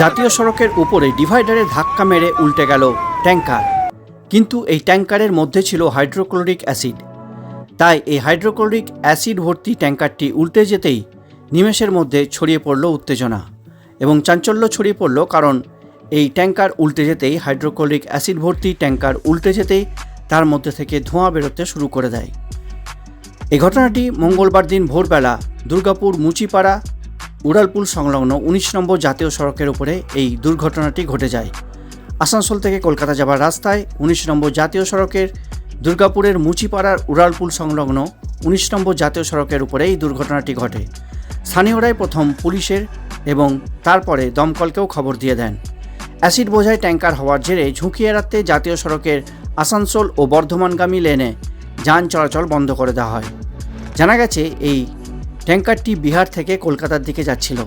জাতীয় সড়কের উপরে ডিভাইডারে ধাক্কা মেরে উল্টে গেল ট্যাঙ্কার। কিন্তু এই ট্যাঙ্কারের মধ্যে ছিল হাইড্রোক্লোরিক অ্যাসিড। তাই এই হাইড্রোক্লোরিক অ্যাসিড ভর্তি ট্যাঙ্কারটি উল্টে যেতেই নিমেষের মধ্যে ছড়িয়ে পড়ল উত্তেজনা এবং চাঞ্চল্য ছড়িয়ে পড়ল কারণ এই ট্যাঙ্কার উল্টে যেতেই হাইড্রোক্লোরিক অ্যাসিড ভর্তি ট্যাঙ্কার উল্টে যেতেই তার মধ্যে থেকে ধোঁয়া বেরোতে শুরু করে দেয়। এই ঘটনাটি মঙ্গলবার দিন ভোরবেলা দুর্গাপুর মুচিপাড়া উড়ালপুল সংলগ্ন উনিশ নম্বর জাতীয় সড়কের উপরে এই দুর্ঘটনাটি ঘটে যায়। আসানসোল থেকে কলকাতা যাবার রাস্তায় উনিশ নম্বর জাতীয় সড়কের দুর্গাপুরের মুচিপাড়ার উড়ালপুল সংলগ্ন উনিশ নম্বর জাতীয় সড়কের উপরে এই দুর্ঘটনাটি ঘটে। স্থানীয়রাই প্রথম পুলিশের এবং তারপরে দমকলকেও খবর দিয়ে দেন। অ্যাসিড বোঝাই ট্যাঙ্কার হওয়ার জেরে ঝুঁকি এড়াতে জাতীয় সড়কের আসানসোল ও বর্ধমানগামী লেনে যান চলাচল বন্ধ করে দেওয়া হয়। জানা গেছে, এই ট্যাঙ্কারটি বিহার থেকে কলকাতার দিকে যাচ্ছিল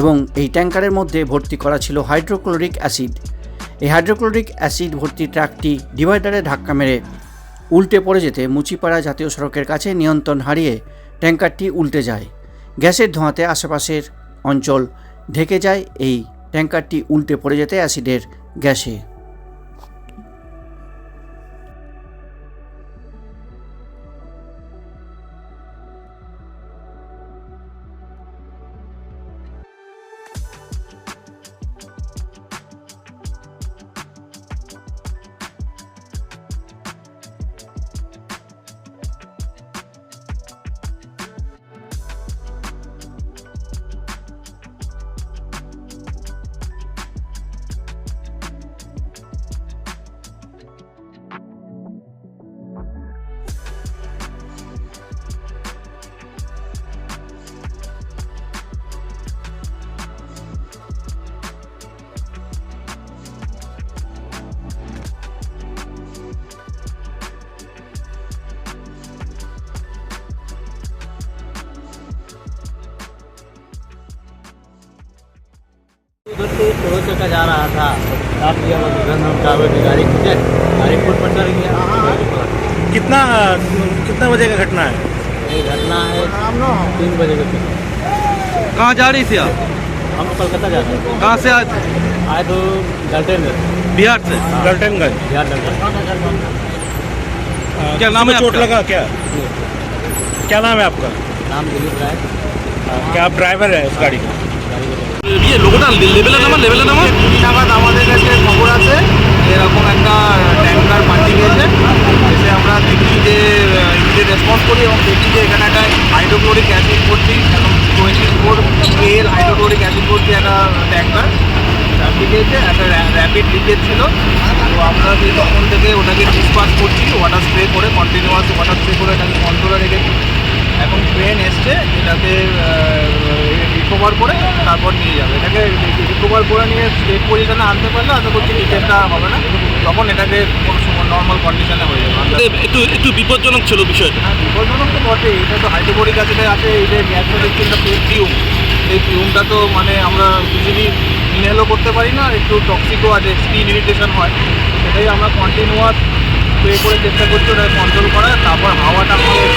এবং এই ট্যাঙ্কারের মধ্যে ভর্তি করা ছিল হাইড্রোক্লোরিক অ্যাসিড। এই হাইড্রোক্লোরিক অ্যাসিড ভর্তি ট্রাকটি ডিভাইডারে ধাক্কা মেরে উল্টে পড়ে যেতে মুচিপাড়া জাতীয় সড়কের কাছে নিয়ন্ত্রণ হারিয়ে ট্যাঙ্কারটি উল্টে যায়। গ্যাসের ধোঁয়াতে আশেপাশের অঞ্চল ঢেকে যায়। এই ট্যাঙ্কারটি উল্টে পড়ে যেতে অ্যাসিডের গ্যাসে। उधर से टोल का जा रहा था। आप गाड़ी खींचे गाड़ी फुट पट्टा गया कितना कितना बजे का घटना है? ये घटना है तीन बजे के। कहाँ जा रही थी आप? हम कलकत्ता जाते हैं कहाँ से आज? आए तो गलटेन बिहार से? गलटनगंज। बिहार क्या नाम है चोट? लगा क्या? क्या नाम है आपका? नाम दिलीप राय। क्या आप ड्राइवर है इस गाड़ी को? ইয়ে লোকটা লেভেলে নামা লেভেলে নামা। নাগাদ আমাদের কাছে খবর আছে। এরকম একটা ট্যাঙ্কার পাল্টি গেছে এসে আমরা দেখি যে ইমিডিয়েট রেসপন্স করি এবং দেখি যে এখানে একটা হাইড্রোক্লোরিক অ্যাসিড এখন twenty four L hydrochloric acid ভর্তি একটা ট্যাঙ্কার গেছে একটা র্যাপিড লিকেজ ছিল। তো আমরা সেই তখন থেকে ওটাকে ডিসপাস করছি ওয়াটার স্প্রে করে কন্টিনিউয়াস ওয়াটার স্প্রে করে এটাকে কন্ট্রোলে রেখেছি এখন ট্রেন এসছে এটাকে রিকভার করে তারপর নিয়ে যাবে। এটাকে রিকভার করে নিয়ে স্টেট পজিশনে আনতে পারলে আশা করছি হবে না। তখন এটাকে কোনো সময় নর্মাল কন্ডিশনে হয়ে যাবে। আমরা একটু একটু বিপজ্জনক ছিল বিষয়টা। হ্যাঁ বিপজ্জনক তো বটেই। এটা তো হাইড্রোবোরিক অ্যাসিডে আছে এই যে গ্যাসটা দেখছি এই ফিউমটা তো মানে আমরা ইজিলি ইনহেলও করতে পারি না। একটু টক্সিকও আছে স্কিন ইরিটেশন হয়। সেটাই আমরা কন্টিনিউয়াস স্প্রে করে চেষ্টা করছি ওটাকে কন্ট্রোল করার। তারপর হাওয়াটা আমাদের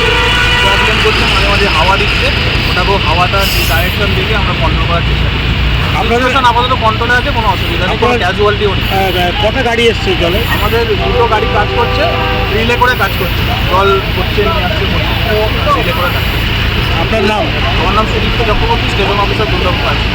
প্রবলেম করছে মাঝে মাঝে হাওয়া দিচ্ছে। ওটাকেও হাওয়াটা ডাইরেকশন দিকে আমরা কন্ট্রোল করার চেষ্টা করছি। আপনাদের আপাতত কন্ট্রোলে আছে কোনো অসুবিধা নেই কোনো আপনার- ক্যাজুয়ালিটিও নেই। আহ, কটা গাড়ি এসছে জলে? আমাদের দুটো গাড়ি কাজ করছে রিলে করে কাজ করছে। জল করছে নিয়ে আসছে রিলে করে কাজ করছে। আপনার নাম? আমার নাম সুদীপ্ত চক্রবর্তী স্টেশন অফিসার দুর্গাপুর আছে